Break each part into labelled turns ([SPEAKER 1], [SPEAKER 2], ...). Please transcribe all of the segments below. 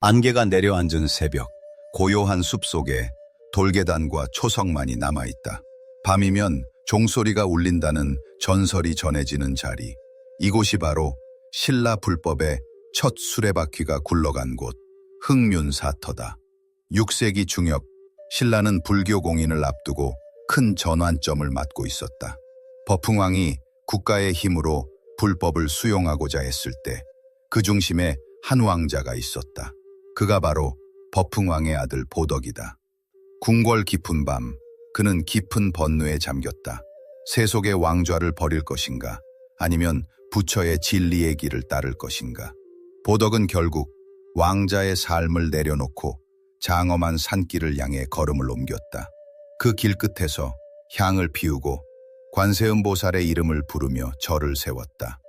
[SPEAKER 1] 안개가 내려앉은 새벽, 고요한 숲속에 돌계단과 초석만이 남아있다. 밤이면 종소리가 울린다는 전설이 전해지는 자리. 이곳이 바로 신라 불법의 첫 수레바퀴가 굴러간 곳, 흥륜사터다. 6세기 중엽, 신라는 불교 공인을 앞두고 큰 전환점을 맞고 있었다. 버풍왕이 국가의 힘으로 불법을 수용하고자 했을 때 그 중심에 한 왕자가 있었다. 그가 바로 버풍왕의 아들 보덕이다. 궁궐 깊은 밤, 그는 깊은 번뇌에 잠겼다. 세속의 왕좌를 버릴 것인가, 아니면 부처의 진리의 길을 따를 것인가. 보덕은 결국 왕자의 삶을 내려놓고 장엄한 산길을 향해 걸음을 옮겼다. 그 길 끝에서 향을 피우고 관세음 보살의 이름을 부르며 절을 세웠다.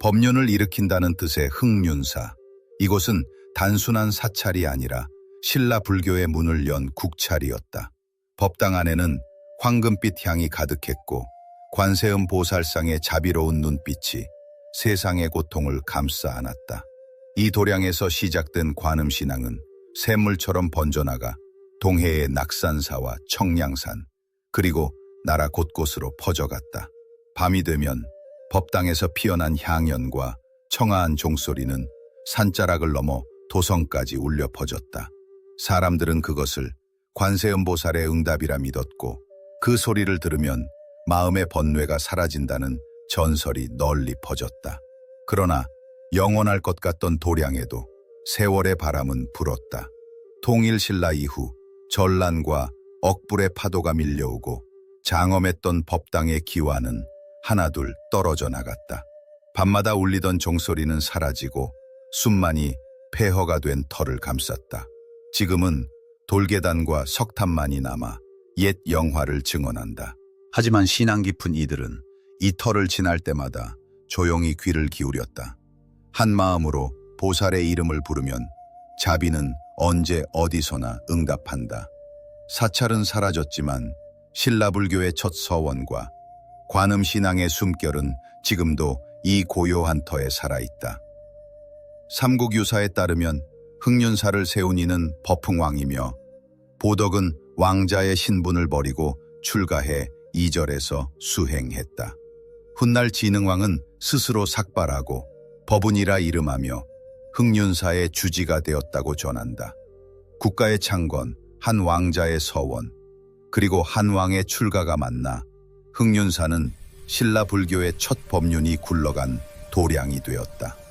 [SPEAKER 1] 법륜을 일으킨다는 뜻의 흥륜사. 이곳은 단순한 사찰이 아니라 신라 불교의 문을 연 국찰이었다. 법당 안에는 황금빛 향이 가득했고 관세음 보살상의 자비로운 눈빛이 세상의 고통을 감싸 안았다. 이 도량에서 시작된 관음신앙은 샘물처럼 번져나가 동해의 낙산사와 청량산 그리고 나라 곳곳으로 퍼져갔다. 밤이 되면 법당에서 피어난 향연과 청아한 종소리는 산자락을 넘어 도성까지 울려 퍼졌다. 사람들은 그것을 관세음보살의 응답이라 믿었고 그 소리를 들으면 마음의 번뇌가 사라진다는 전설이 널리 퍼졌다. 그러나 영원할 것 같던 도량에도 세월의 바람은 불었다. 통일신라 이후 전란과 억불의 파도가 밀려오고 장엄했던 법당의 기와는 하나둘 떨어져 나갔다. 밤마다 울리던 종소리는 사라지고 숨만이 폐허가 된 털을 감쌌다. 지금은 돌계단과 석탑만이 남아 옛 영화를 증언한다. 하지만 신앙 깊은 이들은 이 털을 지날 때마다 조용히 귀를 기울였다. 한 마음으로 보살의 이름을 부르면 자비는 언제 어디서나 응답한다. 사찰은 사라졌지만 신라불교의 첫 서원과 관음신앙의 숨결은 지금도 이 고요한 터에 살아있다. 삼국유사에 따르면 흥륜사를 세운 이는 버풍왕이며 보덕은 왕자의 신분을 버리고 출가해 이절에서 수행했다. 훗날 진흥왕은 스스로 삭발하고 법운이라 이름하며 흥륜사의 주지가 되었다고 전한다. 국가의 창건, 한 왕자의 서원, 그리고 한 왕의 출가가 만나 흥륜사는 신라 불교의 첫 법륜이 굴러간 도량이 되었다.